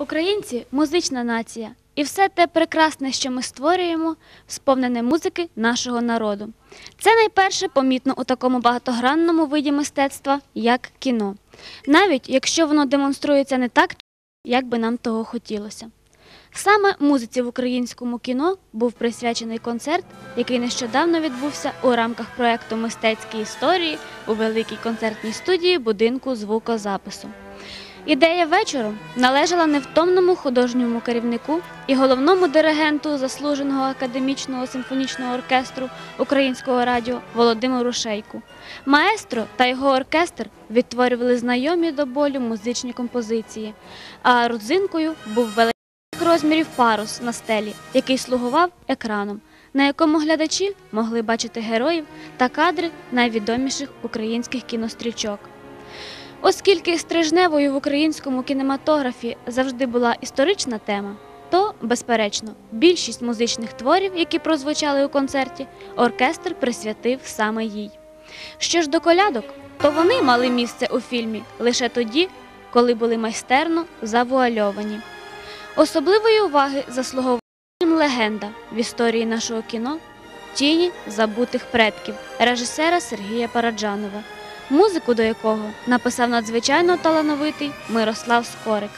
Українці музична нація, і все те прекрасне, що ми створюємо, сповнене музики нашого народу. Це найперше помітно у такому багатогранному виді мистецтва, як кіно, навіть якщо воно демонструється не так, як би нам того хотілося. Саме музиці в українському кіно був присвячений концерт, який нещодавно відбувся у рамках проекту Мистецькі історії у великій концертній студії будинку звукозапису. Ідея вечору належала невтомному художньому керівнику і головному диригенту заслуженого академічного симфонічного оркестру Українського радіо Володимиру Шейку. Маестро та його оркестр відтворювали знайомі до болю музичні композиції, а родзинкою був великий розмірів парус на стелі, який слугував екраном, на якому глядачі могли бачити героїв та кадри найвідоміших українських кінострічок. Оскільки стрижневою в українському кінематографі завжди була історична тема, то, безперечно, більшість музичних творів, які прозвучали у концерті, оркестр присвятив саме їй. Що ж до колядок, то вони мали місце у фільмі лише тоді, коли були майстерно завуальовані. Особливої уваги заслуговує фільм Легенда в історії нашого кіно Тіні забутих предків режисера Сергія Параджанова, музику до якого написав надзвичайно талановитий Мирослав Скорик.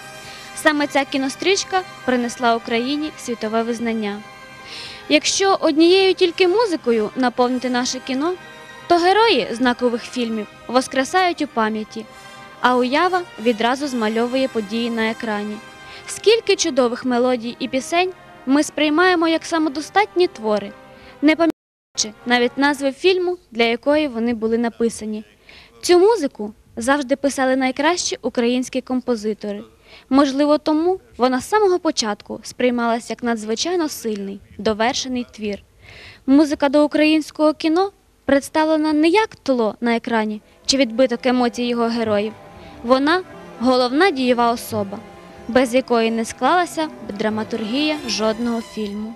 Саме ця кінострічка принесла Україні світове визнання. Якщо однією тільки музикою наповнити наше кіно, то герої знакових фільмів воскресають у пам'яті, а уява відразу змальовує події на екрані. Скільки чудових мелодій і пісень ми сприймаємо як самодостатні твори, не пам'ятаючи навіть назви фільму, для якої вони були написані. Цю музику завжди писали найкращі українські композитори. Можливо, тому вона з самого початку сприймалася як надзвичайно сильний, довершений твір. Музика до українського кіно представлена не як тло на екрані чи відбиток емоцій його героїв. Вона головна дієва особа, без якої не склалася б драматургія жодного фільму.